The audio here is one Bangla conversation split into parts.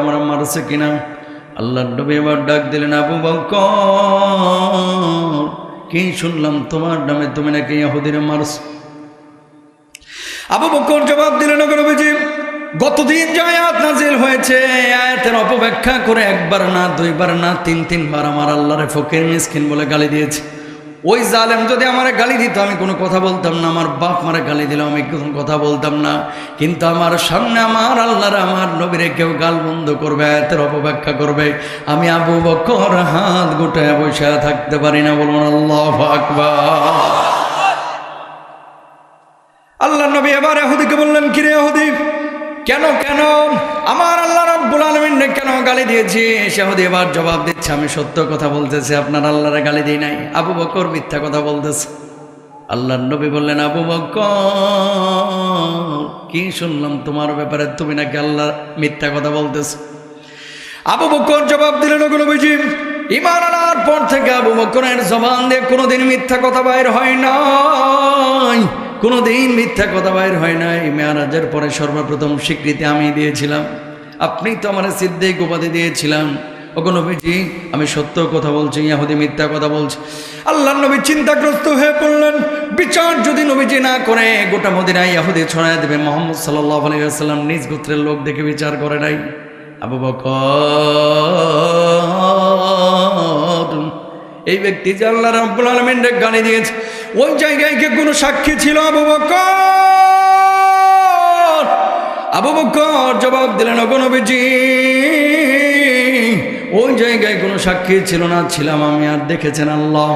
আমার মারছে কিনা? আল্লাহ নবী এবার ডাক দিলেন, আবু বকর, কি শুনলাম তোমার নামে তুমি নাকি আবু বকর জবাব দিলেন গতদিন যে আয়াত নাজিল হয়েছে আয়াতের অপব্যাখ্যা করে একবার না, দুইবার না, তিন, তিনবার আমার আল্লাহরে ফকির, মিসকিন বলে গালি দিয়েছে। ওই জালেম যদি আমারে গালি দিত, আমি কোনো কথা বলতাম না। আমার বাপ মারে গালি দিল আমি কোনো কথা বলতাম না। কিন্তু আমার সামনে আমার আল্লাহর, আমার নবীরে কেউ গাল বন্ধ করবে আয়াতের অপব্যাখ্যা করবে। আমি আবু বকর হাত গোটায় বসে থাকতে পারি না, বলুন আল্লাহ আল্লাহ নবী এবার এহুদিকে বললেন, কিরে এহুদি কেন কেন? আমার আল্লাহ রব্বুল আলমিনকে কেন গালি দিয়েছি? সেহুদি এবার জবাব দিচ্ছে, আমি সত্য কথা বলতেছি, আপনার আল্লাহরে গালি দিই নাই। আবু বকর মিথ্যা কথা বলতেছে। আল্লাহ নবী বললেন, আবু বকর, কি শুনলাম তোমার ব্যাপারে? তুমি নাকি আল্লাহ মিথ্যা কথা বলতেছ? আবু বকর জবাব দিলেন ওগুলো বুঝি ইমান আনার পর থেকে আবু বকরের জবান দিয়ে কোনোদিন মিথ্যা কথা বাইর হয় নাই। কোনোদিন মিথ্যা কথা বাইর হয় নাই। মেয়ারাজের পরে সর্বপ্রথম স্বীকৃতি আমি দিয়েছিলাম। আপনি তো আমার সিদ্দিক উপাধি দিয়েছিলাম। ওগো নবীজি, আমি সত্য কথা বলছি, ইয়াহুদি মিথ্যা কথা বলছি। আল্লাহ নবী চিন্তাগ্রস্ত হয়ে পড়লেন। বিচার যদি নবীজি না করে, গোটা মদিনায় ইয়াহুদি ছড়ায় দেবে। মোহাম্মদ সাল্লাহ আলাইসাল্লাম নিজ গোত্রের লোক দেখে বিচার করে নাই। আবু বকর, এই ব্যক্তি যে আল্লাহ রাব্বুল আলামিন গালি দিয়েছে। ওই জায়গায় কি কোনো সাক্ষী ছিল আবু বকর? আবু বকর জবাব দিলেন অগনবীজি ওই জায়গায় কোনো সাক্ষী ছিল না, ছিলাম আমি, আর দেখেছেন আল্লাহ।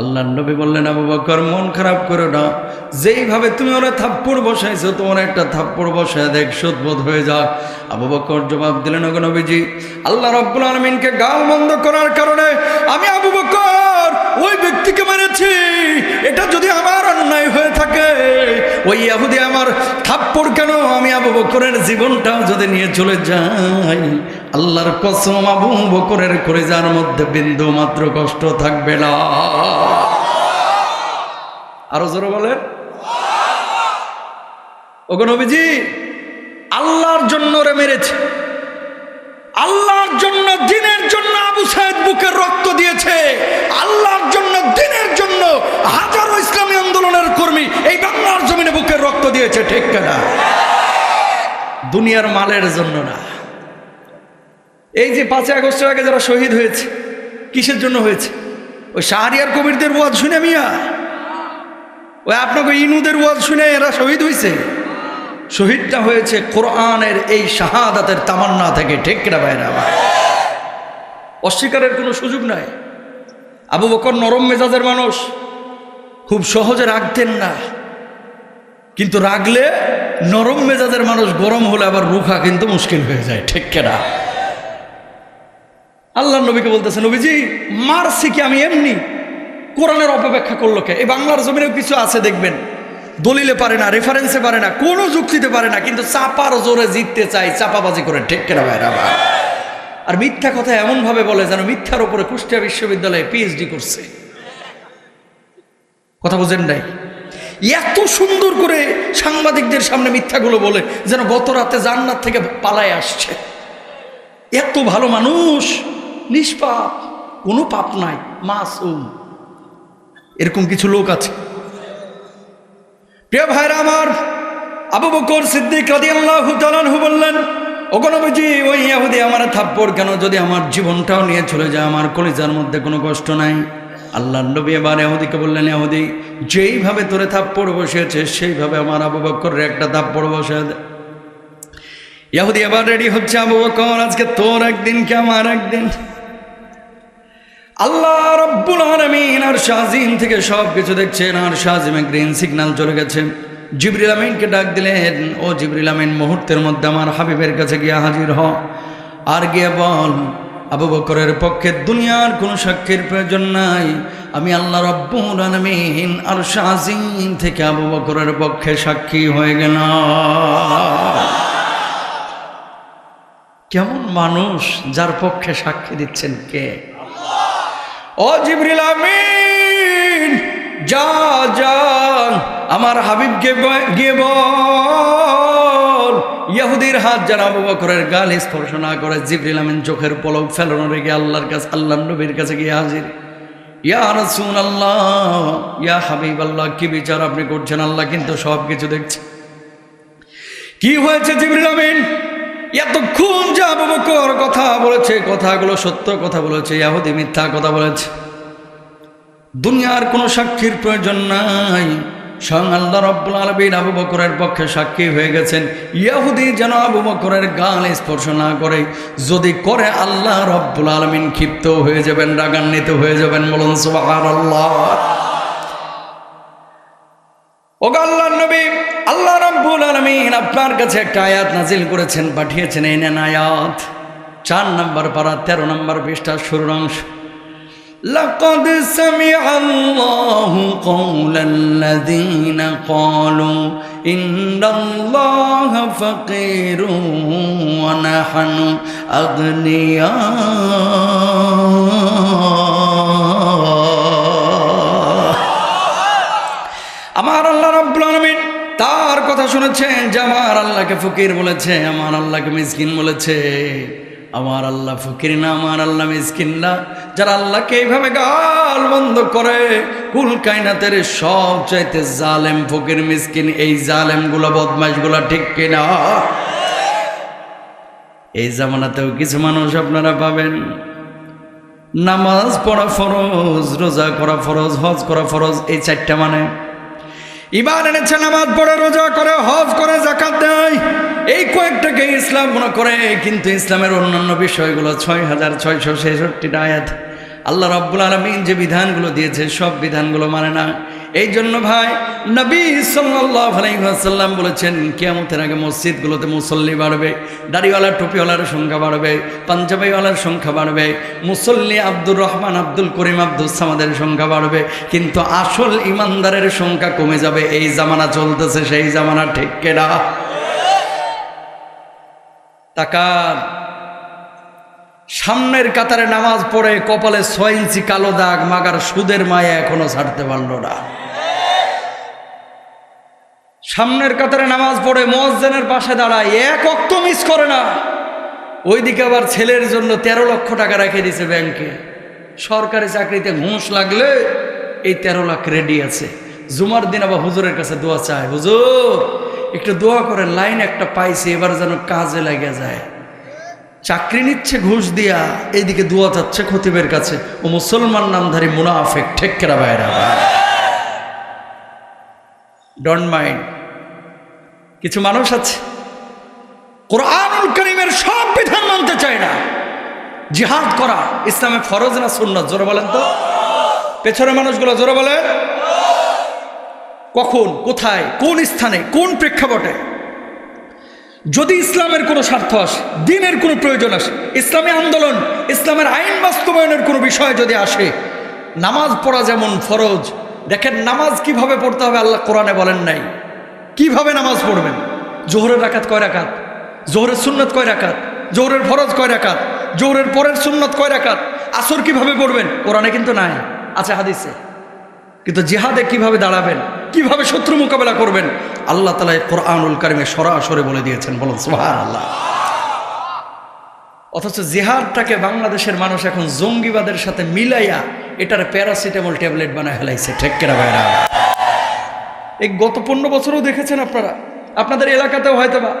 আল্লাহ নবী বললেন, আবু বকর, মন খারাপ করো না। যেইভাবে তুমি ওরা থাপ্পড় বসাইছো, তোমার একটা থাপ্পড় বসায় দেখ শোধবোধ হয়ে যাক। আবু বকর জবাব দিলেন, ওগো নবীজি, আল্লাহ রব্বুল আলমিনকে গাল বন্ধ করার কারণে আমি আবু বকর ওই ব্যক্তিকে মেরেছি। ওই আহুদি আমার থাপ্পড় কেন? আমি আবু বকরের জীবনটাও যদি নিয়ে চলে যাই, আল্লাহর কসম আবু বকরের করে যার মধ্যে বিন্দু মাত্র কষ্ট থাকবে না। আরও জোরে বলেন। ওগো নবীজি, আল্লাহর জন্য রে মেরেছে। আল্লাহর জন্য, দিনের জন্য আবু সাহেদ বুকের রক্ত দিয়েছে আল্লাহর জন্য দিনের জন্য হাজারো ইসলামী আন্দোলনের কর্মী এই বাংলার জমিনে বুকের রক্ত দিয়েছে ঠিক কেনা দুনিয়ার মালের জন্য না। এই যে পাঁচই আগস্টের আগে যারা শহীদ হয়েছে, কিসের জন্য হয়েছে? ওই শাহরিয়ার কবিরদের ওয়াজ শুনে মিয়া? ওই আপনাকে ইনুদের ওয়াজ শুনে এরা শহীদ হয়েছে শহীদটা হয়েছে কোরআনের এই শাহাদাতের তামান্না থেকে, ঠিক কিনা বাইরে অস্বীকারের কোনো সুযোগ নাই। আবু বকর নরম মেজাজের মানুষ, খুব সহজে রাখতেন না। কিন্তু রাগলে নরম মেজাজের মানুষ গরম হলে আবার রুখা কিন্তু মুশকিল হয়ে যায়, ঠিক কেনা? আল্লাহ নবীকে বলতেছে, নবীজি, মারছি কি আমি এমনি? কোরআনের অপব্যাখ্যা করল কে? এই বাংলার জমিনেও কিছু আছে দেখবেন। দলিলে পারে না রেফারেন্সে পারে না, কোনো যুক্তিতে পারে না, কিন্তু চাপার জোরে জিততে চাই চাপাবাজি করে, ঠিক কেনা ভাইরা ভাই আর মিথ্যা কথা এমনভাবে বলে যেন মিথ্যার উপরে কুষ্টিয়া বিশ্ববিদ্যালয়ে পিএইচডি করছে। কথা বুঝেন নাই? এত সুন্দর করে সাংবাদিকদের সামনে মিথ্যাগুলো বলে যেন গত রাতে জান্নাত থেকে পালায় আসছে। এত ভালো মানুষ, নিষ্পাপ, কোনো পাপ নাই, মাসুম। এরকম কিছু লোক আছে। প্রিয় ভাইরা আমার, আবু বকর সিদ্দিক রাদিয়াল্লাহু তাআলাহু বললেন ওগনবজি ওই ইহুদি আমার থাপ্পড় কেন? যদি আমার জীবনটাও নিয়ে চলে যায়, আমার কলিজার মধ্যে কোনো কষ্ট নাই। আল্লাহ নবী এবার এহুদিকে বললেন, এহুদি, যেইভাবে তোরে থাপ্পড় বসিয়েছে, সেইভাবে আমার আবু বকরের একটা থাপ্পড় বসে দে। ইহুদি এবার রেডি হচ্ছে, আবু বকর আজকে তোর একদিন কে আমার একদিন? আল্লাহ রব্বুল আলামিন আর শাহজিম থেকে সব কিছু দেখছেন আর শাহজিমে গ্রিন সিগন্যাল চলে গেছে। জিবরিল আমিনকে ডাক দিলেন, ও জিবরিল আমিন, মুহূর্তের মধ্যে আমার হাবিবের কাছে গিয়ে হাজির হ। আর গিয়ে বল আবু বকরের পক্ষে দুনিয়ার কোনো সাক্ষীর প্রয়োজন নাই। আমি আল্লাহ রব্বুল আলামিন আর শাহজিম থেকে আবু বকরের পক্ষে সাক্ষী হয়ে গেল কেমন মানুষ যার পক্ষে সাক্ষী দিচ্ছেন কে? ও আমিন, যা যা, আমার হাবিবকে গিয়ে বল। ইয়াহুদির হাত যারা আবু বকরের গাল স্পর্শ না করে, জিবরিল আমিন চোখের পলক ফেলানো রেখে আল্লাহর কাছে আল্লাহ নবীর কাছে গিয়ে হাজির। ইয়া রসুল আল্লাহ ইয়া হাবিব আল্লাহ কি বিচার আপনি করছেন? আল্লাহ কিন্তু সব কিছু দেখছে। কি হয়েছে জিবরিল আমিন? এতক্ষণ যে আবু বকর কথা বলেছে, কথাগুলো সত্য কথা বলেছে, ইয়াহুদি মিথ্যা কথা বলেছে। দুনিয়ার কোনো সাক্ষীর প্রয়োজন নাই। স্বয়ং আল্লাহ রব্বুল আলমিন আবু বকরের পক্ষে সাক্ষী হয়ে গেছেন। ইয়াহুদি যেন আবু বকরের গাল স্পর্শ না করে, যদি করে আল্লাহ রব্বুল আলমিন ক্ষিপ্ত হয়ে যাবেন, রাগান্বিত হয়ে যাবেন, বলুন সুবাহার আল্লাহ ও আল্লাহ আলমিন আপনার কাছে একটা আয়াত নাজিল করেছেন, পাঠিয়েছেন আয়াত। চার নম্বর তেরো নম্বর শুরুর অংশ। لقد سمع الله قول الذين قالوا إن الله فقير ونحن أغنياء আমার আল্লাহ রব্বুল আলামিন তার কথা শুনেছেন যে আমার আল্লাহকে ফকির বলেছে আমার আল্লাহকে মিসকিন বলেছে আমার আল্লাহ ফকির না আমার আল্লাহ মিসকিন না যারা আল্লাহকে এইভাবে গাল বন্ধ করে, কুল কায়নাতের সব চাইতে জালেম ফকির মিসকিন, এই জালেম জালেমগুলো বদমাইশগুলো ঠিক কিনা? এই জামানাতেও কিছু মানুষ আপনারা পাবেন। নামাজ পড়া ফরজ, রোজা করা ফরজ, হজ করা ফরজ, এই চারটা মানে। ইমান এনেছে নামাজ পড়ে, রোজা করে, হজ করে জাকাত দেয়। এই কয়েকটাকে ইসলাম মনে করে, কিন্তু ইসলামের অন্যান্য বিষয়গুলো ছয় হাজার ছয়শো ছেষট্টিটা আয়াত। আল্লাহ রব্বুল আলমিন যে বিধানগুলো দিয়েছে, সব বিধানগুলো মানে না। এই জন্য ভাই নবী আলাইসাল্লাম বলেছেন, কেয়ামতের আগে মসজিদগুলোতে মুসল্লি বাড়বে, দাড়িওয়ালা, টুপিওয়ালার সংখ্যা বাড়বে, পাঞ্জাবিওয়ালার সংখ্যা বাড়বে, মুসল্লি আব্দুর রহমান, আব্দুল করিম, আব্দুল সামাদের সংখ্যা বাড়বে, কিন্তু আসল ইমানদারের সংখ্যা কমে যাবে। এই জামানা চলতেছে, সেই জামানা ঠিক কেনা তাকার সামনের কাতারে নামাজ পড়ে কপালে ছয় ইঞ্চি কালো দাগ, মাগার সুদের মায়া এখনও ছাড়তে পারল না। সামনের কাতারে নামাজ পড়ে মসজেনের পাশে দাঁড়ায়, এক অক্ত মিস করে না। ওইদিকে আবার ছেলের জন্য তেরো লক্ষ টাকা রেখে দিছে ব্যাংকে সরকারি চাকরিতে ঘুষ লাগলে এই তেরো লাখ রেডি আছে। জুমার দিন আবার হুজুরের কাছে দোয়া চায়, হুজুর, একটু দোয়া করে লাইন একটা পাইছে, এবার যেন কাজে লাগে যায়। চাকরি নিচ্ছে, ঘুষ দিয়া, এইদিকে দোয়া যাচ্ছে খতিবের কাছে। ও মুসলমান নামধারী মুনাফেক ঠেকেরা বাইরা। ডন্ট মাইন্ড কিছু মানুষ আছে। কোরআনুল করিমের সব বিধান মানতে চায় না। জিহাদ করা, ইসলামে ফরজ না সুন্নত? জোরে বলেন তো। পেছনে মানুষগুলো জোরে বলে। কখন, কোথায়, কোন স্থানে, কোন প্রেক্ষাপটে? যদি ইসলামের কোনো স্বার্থ আসে, দিনের কোনো প্রয়োজন আসে, ইসলামী আন্দোলন, ইসলামের আইন বাস্তবায়নের কোনো বিষয় যদি আসে, নামাজ পড়া যেমন ফরজ, দেখেন নামাজ কীভাবে পড়তে হবে আল্লাহ কোরআনে বলেন নাই। কীভাবে নামাজ পড়বেন? জোহরের রাকাত কয় রাকাত? জোহরের সুন্নত কয় রাকাত? জোহরের ফরজ কয় রাকাত? জোহরের পরের সুন্নত কয় রাকাত? আসর কীভাবে পড়বেন? কোরআনে কিন্তু নাই, আছে হাদিসে। কিন্তু জিহাদে কীভাবে দাঁড়াবেন? কীভাবে শত্রু মোকাবেলা করবেন? আল্লাহ তালা কোরআনুল কারিমে সরাসরি বলে দিয়েছেন, বলুন সোহার আল্লাহ অথচ জেহাদটাকে বাংলাদেশের মানুষ এখন জঙ্গিবাদের সাথে মিলাইয়া এটার প্যারাসিটামল ট্যাবলেট বানায় ফেলাইছে ঠেকেরা ভাইরা? এই গত পনেরো বছরও দেখেছেন আপনারা। আপনাদের এলাকাতেও হয়তো বা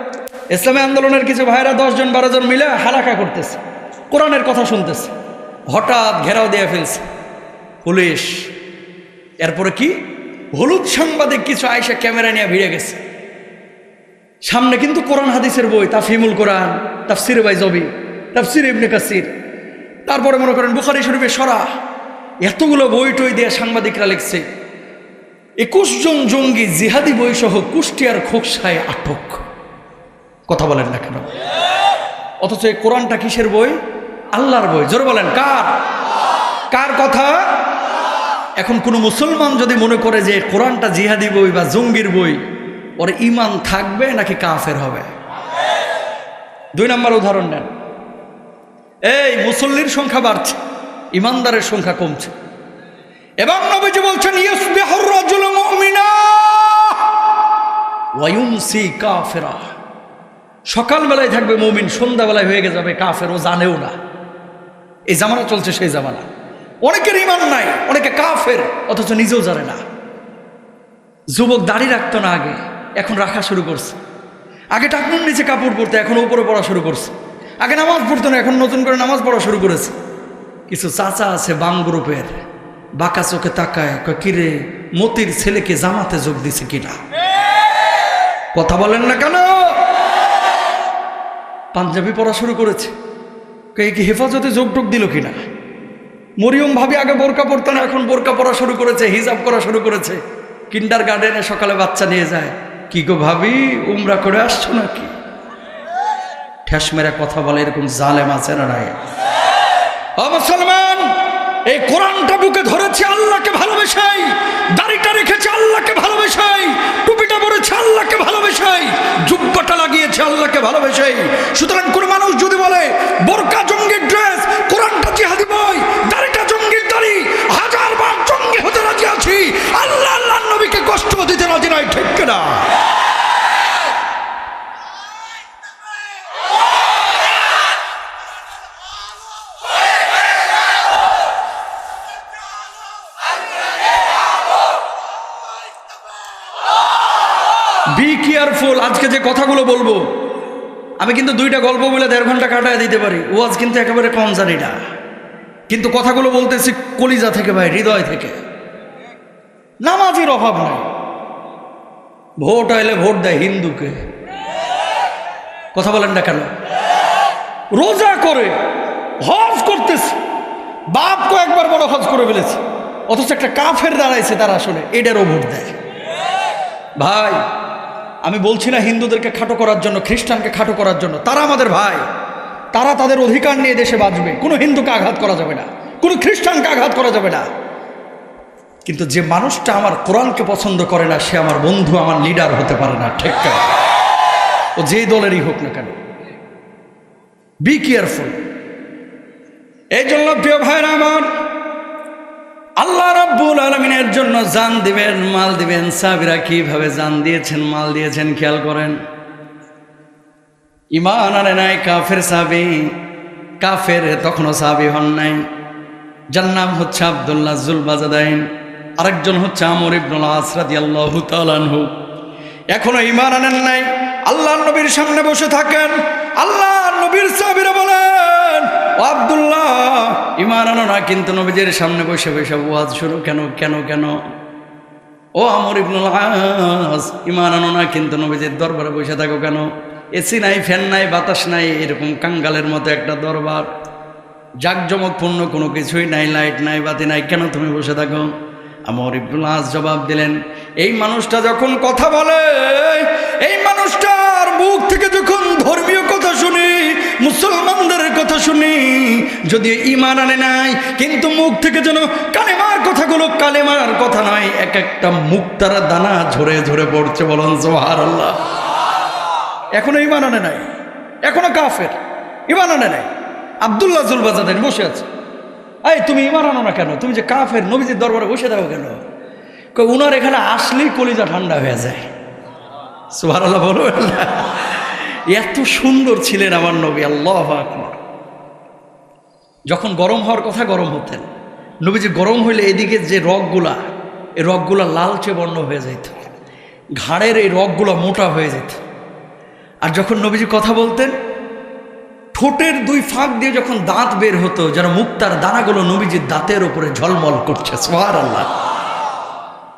ইসলামী আন্দোলনের কিছু ভাইরা দশজন বারো জন মিলে হালাকা করতেছে, কোরআনের কথা শুনতেছে, হঠাৎ ঘেরাও দিয়ে ফেলছে। পুলিশ, এরপরে কি? হলুদ সাংবাদিক কিছু আয়সা ক্যামেরা নিয়ে ভিড়ে গেছে। সামনে কিন্তু কোরআন হাদিসের বই তাফিমুল কোরআন, তাফসির বাই জবি, তাফসির ইবনে কাসির। তারপরে মনে করেন বুখারি শরীফে সরা এতগুলো বই টই দিয়ে সাংবাদিকরা লিখছে। একুশ জন জঙ্গি জিহাদি বই সহ কুষ্টিয়ার খোকসায় আটক। কথা বলেন না কেন? অথচ এই কোরআনটা কিসের বই? আল্লাহর বই। জোরে বলেন, কার? কার কথা? এখন কোনো মুসলমান যদি মনে করে যে কোরআনটা জিহাদি বই বা জঙ্গির বই, ওর ইমান থাকবে নাকি কাফের হবে? দুই নম্বর উদাহরণ নেন। এই মুসল্লির সংখ্যা বাড়ছে ইমানদারের সংখ্যা কমছে। এবং নবীজি বলছেন ইউসবিহুর রাজুলু মুমিনা সকালবেলায় থাকবে মৌমিন, সন্ধ্যাবেলায় হয়ে যাবে কাফের, ও জানেও না। এই জামানা চলছে সেই জামানা। অনেকের ইমান নাই, অনেকে কাফের, অথচ নিজেও জানে না। যুবক দাড়ি রাখতো না আগে, এখন রাখা শুরু করছে। আগে টাকুন নিচে কাপড় পরতো, এখন উপরে পড়া শুরু করছে। আগে নামাজ পড়তো না, এখন নতুন করে নামাজ পড়া শুরু করেছে। কিছু চাচা আছে বাম গ্রুপের। বাঁকা চোখে তাকায়, কয়, কিরে, মতির ছেলেকে জামাতে যোগ দিছে কিনা? কথা বলেন না কেন? পাঞ্জাবি পড়া শুরু করেছে। কি হেফাজতে যোগ টোক দিল কিনা? মরিয়ম ভাবি আগে বোরকা পড়তো না, এখন বোরকা পড়া শুরু করেছে, হিজাব করা শুরু করেছে। কিন্ডার গার্ডেনে সকালে বাচ্চা নিয়ে যায়। কি গো ভাবি, উমরা করে আসছো নাকি? ঠেস মেরে কথা বলে, এরকম জালেম আছে না নাই? ও মুসলমান এই কোরআনটা বুকে ধরেছে আল্লাহকে ভালোবেসাই, দাড়িটা রেখেছে আল্লাহকে ভালোবেসাই, টুপিটা পরেছে আল্লাহকে ভালোবেসাই, জুব্বাটা লাগিয়েছে আল্লাহকে ভালোবেসাই। সুতরাং কোন মানুষ যদি বলে, বোরকা, জঙ্গির ড্রেস কোরআনটা জিহাদি বই আমি কিন্তু দুইটা গল্প বলে দেড় ঘণ্টা কাটায় দিতে পারি। ওয়াজ কিন্তু একেবারে কম জানি না। কিন্তু কথাগুলো বলতেছি কলিজা থেকে ভাই, হৃদয় থেকে। নামাজের অভাব নাই। ভোট আইলে ভোট দেয় হিন্দুকে। কথা বলেন না কেন? রোজা করে, হজ করতেছে। বাপ কয়েকবার বড় হজ করে ফেলেছে। অথচ একটা কাফের দাঁড়াইছে তারা আসলে এটারও ভোট দেয়। ভাই আমি বলছি না হিন্দুদেরকে খাটো করার জন্য, খ্রিস্টানকে খাটো করার জন্য। তারা আমাদের ভাই। তারা তাদের অধিকার নিয়ে দেশে বাঁচবে। কোনো হিন্দুকে আঘাত করা যাবে না। কোনো খ্রিস্টানকে আঘাত করা যাবে না। কিন্তু যে মানুষটা আমার কোরআনকে পছন্দ করে না, সে আমার বন্ধু, আমার লিডার হতে পারে না। ঠিক ও যে দলেরই হোক না কেন। বি কেয়ারফুল এই জন্য প্রিয় ভাইরা আমার আল্লাহ রাব্বুল আলমিনের জন্য জান দিবেন, মাল দিবেন। সাবিরা কীভাবে জান দিয়েছেন, মাল দিয়েছেন খেয়াল করেন। ইমান আনে নাই কাফের সাবি কাফের তখনও সাবি হন নাই। যার নাম হচ্ছে আবদুল্লাহ জুলবাজাদাইন। আরেকজন হচ্ছে আমর ইবনুল আসরাদি আল্লাহ তালানহু এখনও ইমান আনেন নাই। আল্লাহ নবীর সামনে বসে থাকেন। আল্লাহ নবীর সাবিরা বলেন আবদুল্লাহ না, কিন্তু নবীজের সামনে বসে বসে ওয়াজ শুরু, কেন কেন কেন? ও আমর ইবনুল না, কিন্তু দরবারে বসে থাকো কেন? এসি নাই, ফ্যান নাই, বাতাস নাই, এরকম কাঙ্গালের মতো একটা দরবার। জাকজমকপূর্ণ কোনো কিছুই নাই, লাইট নাই, বাতি নাই, কেন তুমি বসে থাকো? আমর ইবনুল জবাব দিলেন, এই মানুষটা যখন কথা বলে, এই মানুষটার মুখ থেকে যখন ধর্মীয় কথা শুনি মুসলমানদের কথা শুনি। যদি ইমান আনে নাই, কিন্তু মুখ থেকে যেন কালেমার কথাগুলো কালেমার কথা নয়, এক একটা মুখ তারা দানা ঝরে ঝরে পড়ছে বলুন জোহার আল্লাহ এখনও ইমান আনে নাই, এখনও কাফের ইমান আনে নাই। আবদুল্লাহ জুলবাজাদের বসে আছে। এই তুমি ইমান আনো না কেন? তুমি যে কাফের, নবীজির দরবারে বসে থাকো কেন? উনার এখানে আসলেই কলিজা ঠান্ডা হয়ে যায়। সুভার আল্লাহ বলবেন না এত সুন্দর ছিলেন আমার নবী, আল্লাহ আকবর। যখন গরম হওয়ার কথা গরম হতেন, নবীজি গরম হইলে এদিকে যে রগগুলা এই রগগুলা লালচে বর্ণ হয়ে যেত ঘাড়ের এই রগগুলা মোটা হয়ে যেত। আর যখন নবীজি কথা বলতেন, ঠোঁটের দুই ফাঁক দিয়ে যখন দাঁত বের হতো, যেন মুক্তার দানাগুলো নবীজির দাঁতের ওপরে ঝলমল করছে সোহার আল্লাহ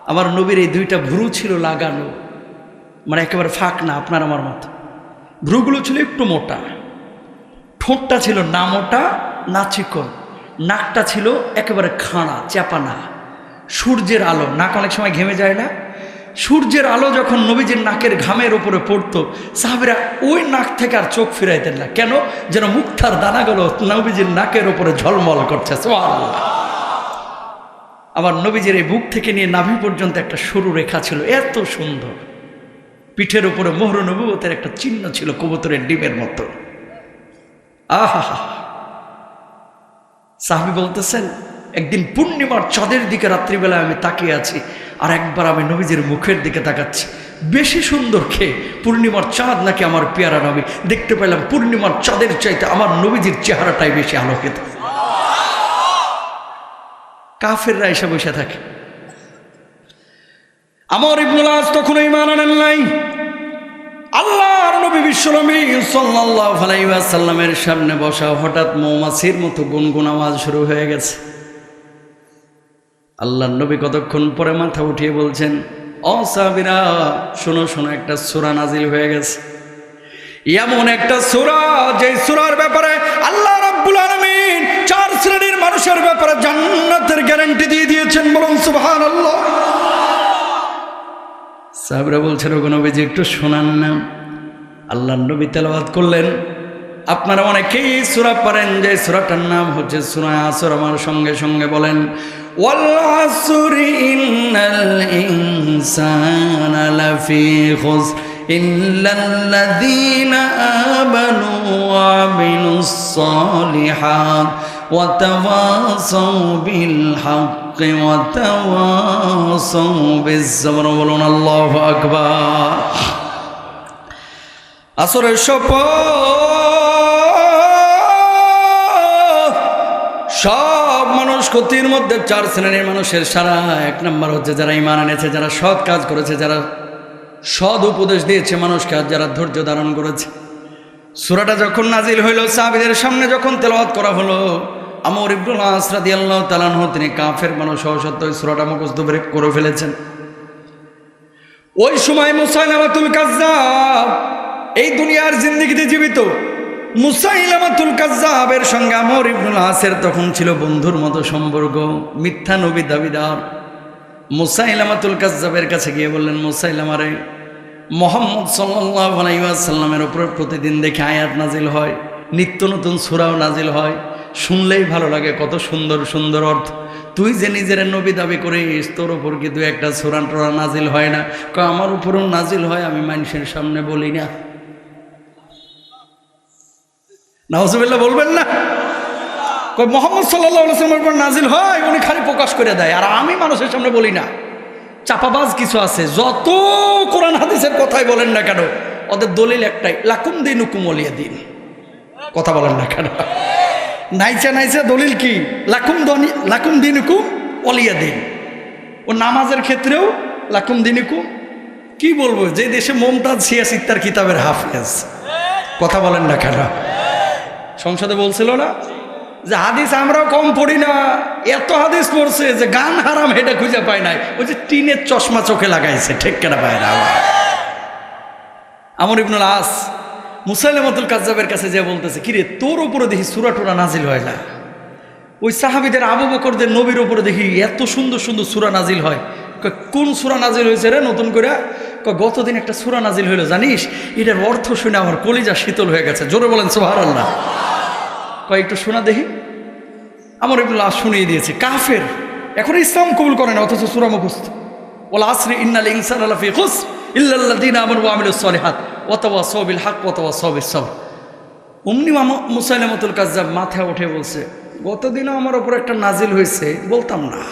আমার নবীর এই দুইটা ভুরু ছিল লাগানো মানে একেবারে ফাঁক না, আপনার আমার মতো। ভ্রুগুলো ছিল একটু মোটা। ঠোঁটটা ছিল না মোটা, না চিকন। নাকটা ছিল একেবারে খাঁড়া চাপানা সূর্যের আলো, নাক অনেক সময় ঘেমে যায় না। সূর্যের আলো যখন নবীজির নাকের ঘামের উপরে পড়তো, সাহাবিরা ওই নাক থেকে আর চোখ ফিরাইতেন না। কেন? যেন মুক্তার দানাগুলো নবীজির নাকের উপরে ঝলমল করছে। আবার নবীজির এই বুক থেকে নিয়ে নাভি পর্যন্ত একটা সরু রেখা ছিল, এত সুন্দর। পিঠের উপরে মোহর নবুবতের একটা চিহ্ন ছিল কবুতরের ডিমের মতো। আহা সাহাবি বলতেছেন, একদিন পূর্ণিমার চাঁদের দিকে রাত্রিবেলায় আমি তাকিয়ে আছি আর একবার আমি নবীজির মুখের দিকে তাকাচ্ছি। বেশি সুন্দর খেয়ে পূর্ণিমার চাঁদ নাকি আমার পেয়ারা নবী দেখতে পেলাম। পূর্ণিমার চাঁদের চাইতে আমার নবীজির চেহারাটাই বেশি আলোকিত। কাফেররা এসে বসে থাকে। আমার ইবনুল আজ তখন ইমান আনেন নাই। আল্লাহর নবী বিশ্বনবী সাল্লাল্লাহু আলাইহি ওয়াসাল্লামের সামনে বসা হঠাৎ মৌমাছির মতো গুনগুন আওয়াজ শুরু হয়ে গেছে। আল্লাহর নবী কতক্ষণ পরে মাথা উঠিয়ে বলছেন, ও সাহাবীরা, শোনো শোনো, একটা সূরা নাজিল হয়ে গেছে। এমন একটা সূরা যে সূরার ব্যাপারে আল্লাহ রাব্বুল আলামিন চার শ্রেণির মানুষের ব্যাপারে জান্নাতের গ্যারান্টি দিয়ে দিয়েছেন বলুন সুবহানাল্লাহ। সাহাবরা বলছেন, ওগো নবীজি, একটু শোনান না। আল্লাহ নবী তেলাওয়াত করলেন। আপনারা অনেকেই সুরা পারেন যে সুরাটার নাম হচ্ছে সুরা আসর আমার সঙ্গে সঙ্গে বলেন ওয়াল আসরি ইন্নাল ইনসানা লাফি খুস ইল্লাল্লাযীনা আমানু ওয়া আমিলুস সালিহাত। ওয়া তাওয়াসাউ বিস সবর বলুন, আল্লাহু আকবার। আসরের শপথ। সব মানুষ ক্ষতির মধ্যে চার শ্রেণির মানুষের সারা। এক নম্বর হচ্ছে যারা ইমান এনেছে, যারা সৎ কাজ করেছে, যারা সৎ উপদেশ দিয়েছে মানুষকে, আর যারা ধৈর্য ধারণ করেছে। সুরাটা যখন নাজিল হইল, সাহাবিদের সামনে যখন তেলাওয়াত করা হলো আমর ইবনুল আসরাদি আল্লাহ তালানহ তিনি কাফের মানুষ ওই সুরাটা মুখস্থ করে ফেলেছেন। ওই সময় মুসাইলামাতুল কাজ্জাব, এই দুনিয়ার জিন্দিগিতে জীবিত মুসাইলামাতুল কাজ্জাবের সঙ্গে আমর ইবনুল আসের তখন ছিল বন্ধুর মতো সম্পর্ক, মিথ্যা নবী দাবিদার। মুসাইলামাতুল কাজ্জাবের কাছে গিয়ে বললেন মুসাইলামারে মোহাম্মদ সাল্লাহ আলাইসাল্লামের ওপর প্রতিদিন দেখে আয়াত নাজিল হয়, নিত্য নতুন সুরাও নাজিল হয় শুনলেই ভালো লাগে, কত সুন্দর সুন্দর অর্থ। তুই যে নিজের নবী দাবি করিস, তোর ওপর কি দু একটা সুরান টোরা নাজিল হয় না? আমার উপরও নাজিল হয়, আমি মানুষের সামনে বলি না। নাহসুবিল্লা বলবেন না? মোহাম্মদ সাল্লাহামের উপর নাজিল হয়, উনি খালি প্রকাশ করে দেয়, আর আমি মানুষের সামনে বলি না। চাপাবাজ কিছু আছে, যত কোরআন হাদিসের কথাই বলেন না কেন, ওদের দলিল একটাই, লাকুম দিন হুকুম অলিয়া দিন কথা বলেন না কেন? নাইচা নাইচা দলিল কি? লাকুম দনি লাকুম দিন হুকুম অলিয়া দিন। ও নামাজের ক্ষেত্রেও লাকুম দিন হুকুম কি বলব, যে দেশে মমতাজ সিয়া সিত্তার কিতাবের হাফেজ। কথা বলেন না কেন? সংসদে বলছিল না? যে হাদিস আমরাও কম পড়ি না। এত হাদিস পড়ছে যে গান হারাম হেটা খুঁজে পায় নাই। ওই যে টিনের চশমা চোখে লাগাইছে, ঠিক কেনা পায় না আমার ইবনুল আস মুসাইলামতুল কাজাবের কাছে যে বলতেছে, কিরে, তোর উপরে দেখি সুরা টুরা নাজিল হয় না। ওই সাহাবিদের আবু বকরদের নবীর উপরে দেখি এত সুন্দর সুন্দর সুরা নাজিল হয়। কোন সুরা নাজিল হয়েছে রে নতুন করে? গতদিন একটা সুরা নাজিল হইল, জানিস? এটার অর্থ শুনে আমার কলিজা শীতল হয়ে গেছে। জোরে বলেন সোহার আল্লাহ কয়, একটু শোনা দেখি। আমার এগুলো শুনিয়ে দিয়েছে, কাফের, এখন ইসলাম কবুল করে না, অথচ সুরা মুখস্থ। ওলা আসরি ইন্নাল ইনসান আলাফি খুস ইল্লাল্লাদিন আমর ওয়ামিল সলিহাত অতবা সবিল হাক অতবা সবিল সব অমনি মুসাইলামতুল কাজাব মাথায় উঠে বলছে গতদিনও আমার ওপর একটা নাজিল হয়েছে বলতাম না।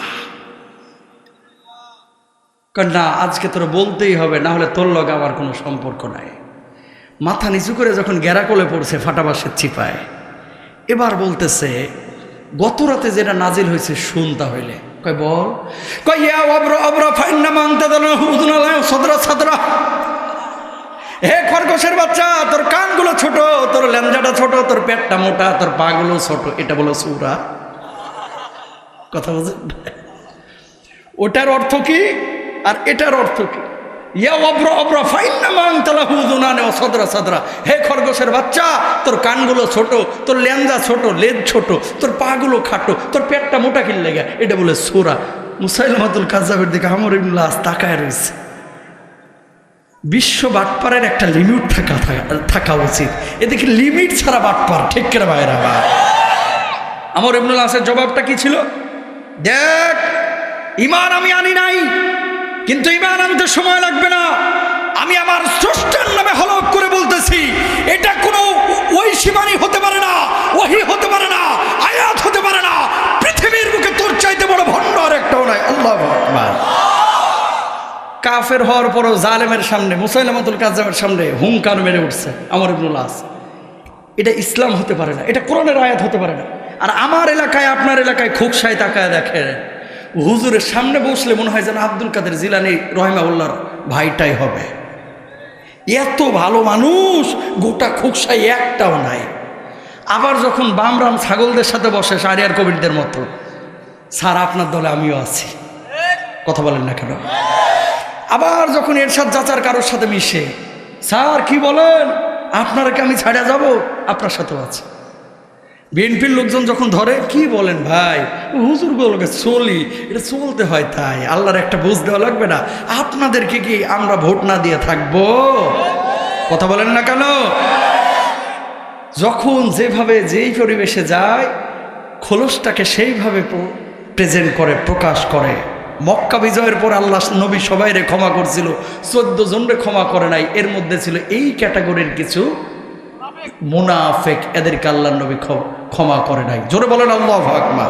কয়, না আজকে তোর বলতেই হবে না হলে তোর লগে আমার কোনো সম্পর্ক নাই। মাথা নিচু করে যখন গেরা কোলে পড়ছে ফাটাবাসের চিপায় এবার বলতেছে গত রাতে যেটা নাজিল হয়েছে শুনতা হইলে। কয়, বল। কয় ইয়া অব্র অব্র ফাইন্না মাংতা দানা হুদুনালায় সদরা সদরা। হে খরগোশের বাচ্চা, তোর কানগুলো ছোট, তোর ল্যাঞ্জাটা ছোট, তোর পেটটা মোটা, তোর পাগুলো ছোট। এটা বলো সুরা। কথা বলছেন ওটার অর্থ কি? আর এটার অর্থ কি? ইয়া অব্র অব্র ফাইন্না মাং তালা হুদুনানে ও সদরা হে খরগোশের বাচ্চা, তোর কানগুলো ছোট, তোর ল্যাঞ্জা ছোট, লেজ ছোট, তোর পাগুলো খাটো, তোর পেটটা মোটা কিল লেগে। এটা বলে সোরা। মুসাইলমাতুল কাজাবের দিকে আমর ইবনুল্লাহ তাকায় রয়েছে। বিশ্ব বাটপারের একটা লিমিট থাকা, থাকা- থাকা উচিত। এদিকে লিমিট ছাড়া বাটপার, ঠিক করে বাইরা বা আমার ইবনুল আসের জবাবটা কি ছিল? দেখ, ইমান আমি আনি নাই। কিন্তু ইমান আনতে সময় লাগবে না। আমি আমার স্রষ্টার নামে হলক করে বলতেছি, এটা কোনো ওই সীমানি হতে পারে না, ওহি হতে পারে না, আয়াত হতে পারে না, পৃথিবীর বুকে তোর চাইতে বড় ভণ্ড আর একটাও নাই, আল্লাহ কাফের হওয়ার পরও জালেমের সামনে, মুসাইলামাতুল কাজামের সামনে হুঙ্কার মেরে উঠছে আমার ইবনুল আস। এটা ইসলাম হতে পারে না, এটা কোরআনের আয়াত হতে পারে না। আর আমার এলাকায়, আপনার এলাকায় খোকসায় তাকায় দেখে হুজুরের সামনে বসলে মনে হয় যেন আব্দুল কাদের জিলানি রহিমাউল্লার ভাইটাই হবে। এত ভালো মানুষ, গোটা খোকসাই একটাও নাই। আবার যখন বামরাম ছাগলদের সাথে বসে, সারিয়ার কবিরদের মতো, স্যার, আপনার দলে আমিও আছি। কথা বলেন না কেন? আবার যখন এরশাদ চাচার কারোর সাথে মিশে, স্যার, কি বলেন? আপনারা কি আমি ছাড়া যাব? আপনার সাথেও আছে। বিএনপির লোকজন যখন ধরে, কি বলেন ভাই? হুজুর গুলোকে চলি এটা চলতে হয় তাই। আল্লাহর একটা বুঝ দেওয়া লাগবে না। আপনাদেরকে কি আমরা ভোট না দিয়ে থাকব? কথা বলেন না কেন? যখন যেভাবে, যেই পরিবেশে যায়, খোলসটাকে সেইভাবে প্রেজেন্ট করে, প্রকাশ করে। মক্কা বিজয়ের পর আল্লাহ নবী সবাইরে ক্ষমা করছিল, চোদ্দ জনরে ক্ষমা করে নাই। এর মধ্যে ছিল এই ক্যাটাগরির কিছু মুনাফেক, এদেরকে আল্লাহ নবী ক্ষমা করে নাই। জোরে বলেন, আল্লাহ আকবার।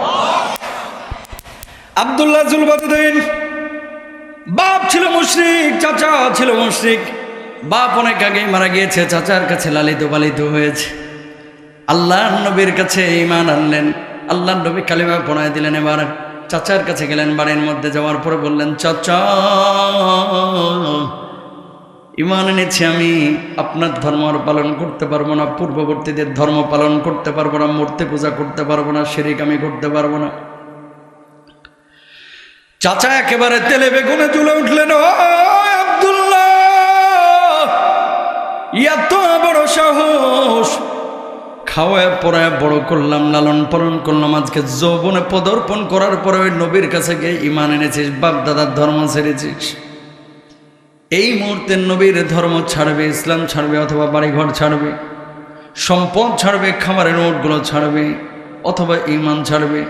আবদুল্লাহ জুলবাদুদ্দিন, বাপ ছিল মুশরিক, চাচা ছিল মুশরিক। বাপ অনেক আগে মারা গিয়েছে, চাচার কাছে লালিত পালিত হয়েছে। আল্লাহ নবীর কাছে ইমান আনলেন। আল্লাহ নবী কালিমা পড়ায় দিলেন এবার। চাচার কাছে গেলেন বাড়ির মধ্যে যাওয়ার পরে বললেন, চাচা ইমান এনেছি আমি, আপনার ধর্ম আর পালন করতে পারব না, পূর্ববর্তীদের ধর্ম পালন করতে পারব না, মূর্তি পূজা করতে পারব না, শিরিক আমি করতে পারব না। চাচা একেবারে তেলে বেগুনে তুলে উঠলেন এত বড় সাহস! খাওয়ায় পড়ায় বড় করলাম, লালন পালন করলাম, আজকে যৌবনে পদর্পণ করার পরে ওই নবীর কাছে গিয়ে ইমান এনেছিস বাপ দাদার ধর্ম ছেড়েছিস। এই মুহূর্তে নবীর ধর্ম ছাড়বে, ইসলাম ছাড়বে, অথবা বাড়িঘর ছাড়বে, সম্পদ ছাড়বে, খামারের নোটগুলো ছাড়বে, অথবা ইমান ছাড়বে।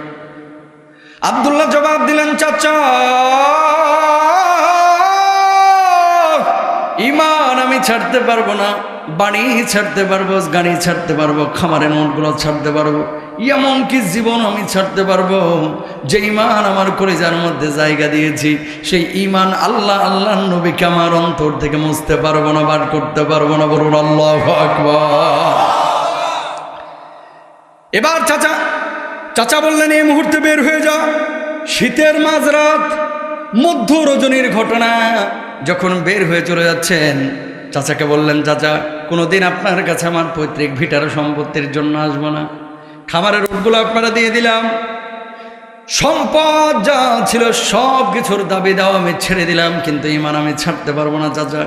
আবদুল্লাহ জবাব দিলেন, চাচা ইমান আমি ছাড়তে পারব না বাড়ি ছাড়তে পারব, গাড়ি ছাড়তে পারব, খামারের নোটগুলো ছাড়তে পারব এমন কি জীবন আমি ছাড়তে পারব। যে ইমান আমার কলিজার মধ্যে জায়গা দিয়েছি, সেই ইমান আল্লাহ আল্লাহ নবীকে আমার অন্তর থেকে মুছতে পারব না, বার করতে পারব না, বলুন আল্লাহ এবার চাচা চাচা বললেন, এই মুহূর্তে বের হয়ে যা শীতের মাঝরাত, মধ্য রজনীর ঘটনা। যখন বের হয়ে চলে যাচ্ছেন, চাচাকে বললেন, চাচা, কোনোদিন আপনার কাছে আমার পৈতৃক ভিটার সম্পত্তির জন্য আসব না। খামারের রোগগুলো আপনারা দিয়ে দিলাম। সম্পদ যা ছিল সব কিছুর দাবি দাও আমি ছেড়ে দিলাম, কিন্তু ইমান আমি ছাড়তে পারব না, চাচা।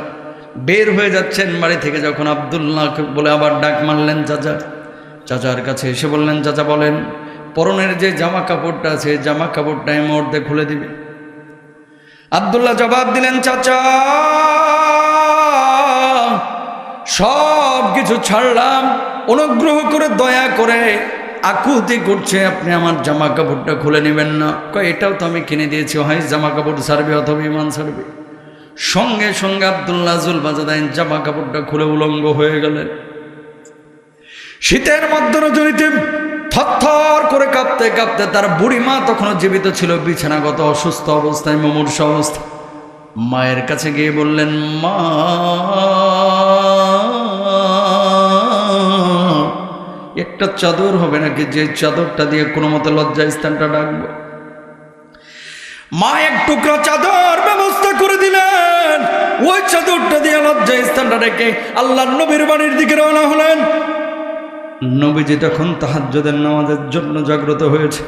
বের হয়ে যাচ্ছেন বাড়ি থেকে যখন আবদুল্লাহ বলে আবার ডাক মারলেন চাচা। চাচার কাছে এসে বললেন, চাচা, বলেন, পরনের যে জামা কাপড়টা আছে জামা কাপড়টা এই মুহূর্তে খুলে দিবে। আবদুল্লাহ জবাব দিলেন, চাচা সব কিছু ছাড়লাম। অনুগ্রহ করে দয়া করে আকুতি করছে, আপনি আমার জামা কাপড়টা খুলে নেবেন না। কয়, এটাও তো আমি কিনে দিয়েছি হয় জামা কাপড় সারবে অথবা ইমান সারবে। সঙ্গে সঙ্গে আবদুল্লাহ জুল বাজাদাইন জামা কাপড়টা খুলে উলঙ্গ হয়ে গেলেন। শীতের মধ্যে রজনীতে থরথর করে কাঁপতে কাঁপতে তার বুড়ি মা তখনও জীবিত ছিল, বিছানাগত অসুস্থ অবস্থায়, মুমূর্ষ অবস্থা। মায়ের কাছে গিয়ে বললেন, মা একটা চাদর হবে নাকি? যে চাদরটা দিয়ে কোনো মতে লজ্জা স্থানটা ডাকবো। মা, এক টুকরা চাদর ব্যবস্থা করে দিলেন। ওই চাদরটা দিয়ে লজ্জা স্থানটা ডেকে আল্লাহ নবীর বাড়ির দিকে রওনা হলেন। নবীজি তখন তাহাজ্জুদের নামাজের জন্য জাগ্রত হয়েছে।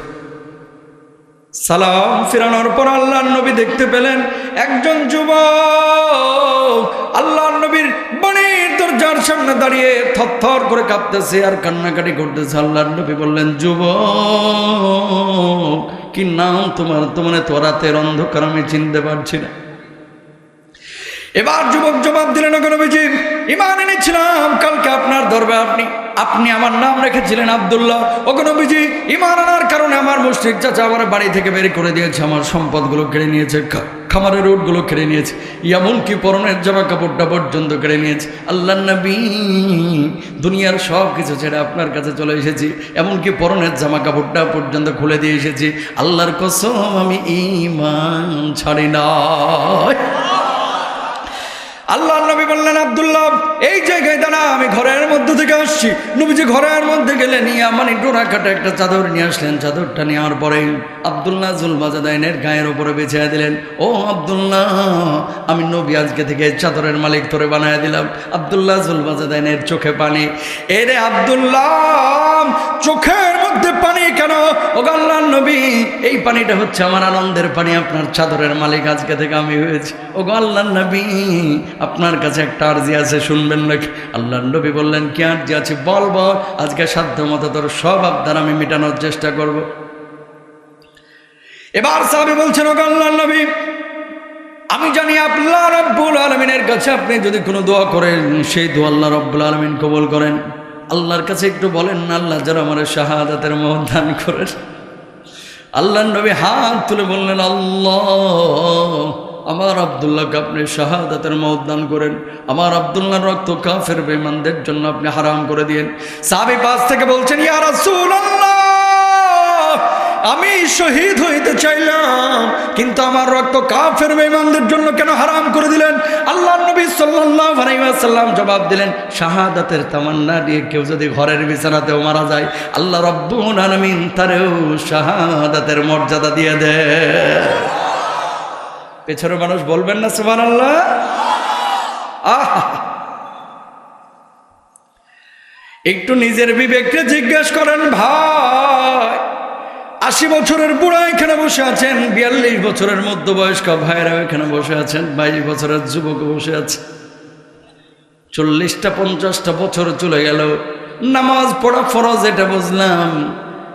সালাম ফিরানোর পর আল্লাহ নবী দেখতে পেলেন একজন যুবক। আল্লাহ সামনে দাঁড়িয়ে থর করে কাঁপতেছে আর কান্নাকাটি করতেছে। আল্লাহ নবী বললেন যুব কি নাম তোমার? তোমার তো রাতের অন্ধকার আমি চিনতে পারছি না। এবার যুবক জবাব দিলেন নবীজি ইমান এনেছিলাম, কালকে আপনার দরবে আপনি আপনি আমার নাম রেখেছিলেন আবদুল্লাহ। নবীজি ইমান আনার কারণে আমার মুশ্রিক চাচা আমার বাড়ি থেকে বের করে দিয়েছে, আমার সম্পদগুলো কেড়ে নিয়েছে খামারের রোডগুলো কেড়ে নিয়েছে এমনকি পরনের জামা কাপড়টা পর্যন্ত কেড়ে নিয়েছে। আল্লাহ নবী, দুনিয়ার সব কিছু ছেড়ে আপনার কাছে চলে এসেছি, এমনকি পরনের জামা কাপড়টা পর্যন্ত খুলে দিয়ে এসেছি। আল্লাহর কসম, আমি ইমান ছাড়ি না আল্লাহ নবী বললেন, আব্দুল্লাহ, এই জায়গায় দাঁড়া, আমি ঘরের মধ্যে থেকে আসছি। নবীজি ঘরের মধ্যে গেলে নিয়ে মানে ডোরা কাটা একটা চাদর নিয়ে আসলেন। চাদরটা নেওয়ার পরে আবদুল্লাহ জুলবাজাদাইনের গায়ের ওপরে বেছিয়ে দিলেন। ও আবদুল্লাহ, আমি নবী আজকে থেকে চাদরের মালিক ধরে বানায় দিলাম। আবদুল্লাহ জুলবাজাদাইনের চোখে পানি। এরে আবদুল্লাহ, চোখের মধ্যে পানি কেন? ও আল্লাহ নবী, এই পানিটা হচ্ছে আমার আনন্দের পানি, আপনার চাদরের মালিক আজকে থেকে আমি হয়েছি। ও আল্লাহ নবী, আপনার কাছে একটা আর্জি আছে, শুনবেন নাকি? আল্লাহ নবী বললেন, কি আর্জি আছে বল বল আজকে সাধ্য মতো তোর সব আবদার আমি মেটানোর চেষ্টা করব। এবার সাহাবি বলছেন, ও আল্লাহ নবী, আমি জানি আল্লাহ রব্বুল আলমিনের কাছে আপনি যদি কোনো দোয়া করেন, সেই দোয়া আল্লাহ রব্বুল আলমিন কবল করেন। আল্লাহর কাছে একটু বলেন না, আল্লাহ যারা আমার শাহাদাতের মহৎ দান করেন। আল্লাহ নবী হাত তুলে বললেন, আল্লাহ, আমার আবদুল্লাহকে আপনি শাহাদাতের মহদান করেন। আমার আবদুল্লাহর রক্ত কাফের বেমানদের জন্য আপনি হারাম করে দিয়েন। সাবি পাশ থেকে বলছেন, ইয়া রাসূলুল্লাহ আমি শহীদ হইতে চাইলাম, কিন্তু আমার রক্ত কাফের বেঈমানদের জন্য কেন হারাম করে দিলেন? আল্লাহ নবী ওয়াসাল্লাম জবাব দিলেন, শাহাদাতের তামান্না দিয়ে কেউ যদি ঘরের বিছানাতেও মারা যায়, আল্লাহ রব্বুল আলামিন তারেও শাহাদাতের মর্যাদা দিয়ে দেয় পেছনের মানুষ বলবেন না, সুবহানাল্লাহ? আহা! একটু নিজের বিবেককে জিজ্ঞেস করেন, ভাই আশি বছরের বুড়া এখানে বসে আছেন, বিয়াল্লিশ বছরের মধ্যবয়স্ক ভাইরা এখানে বসে আছেন, বাইশ বছরের যুবক বসে আছে। চল্লিশটা, পঞ্চাশটা বছর চলে গেল, নামাজ পড়া ফরজ এটা বুঝলাম,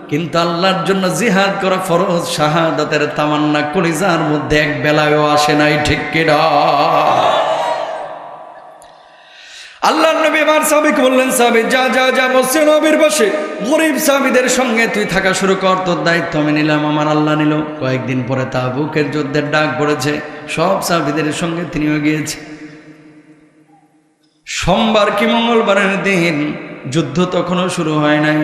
কিন্তু আল্লাহর জন্য জিহাদ করা ফরজ, শাহাদাতের তামান্না কলিজার মধ্যে এক বেলায়ও আসে নাই, ঠিক কিনা আল্লাহ নবী আমার সাবিক বললেন সাবি যা যা যা, মসজিদ নবীর বসে। গরিব সাবিদের সঙ্গে তুই থাকা শুরু কর। তোর দায়িত্ব আমি নিলাম, আমার আল্লাহ নিল। কয়েকদিন পরে তা বুকের যুদ্ধের ডাক পড়েছে, সব সাবিদের সঙ্গে তিনিও গিয়েছে সোমবার কি মঙ্গলবারের দিন যুদ্ধ তখনও শুরু হয় নাই।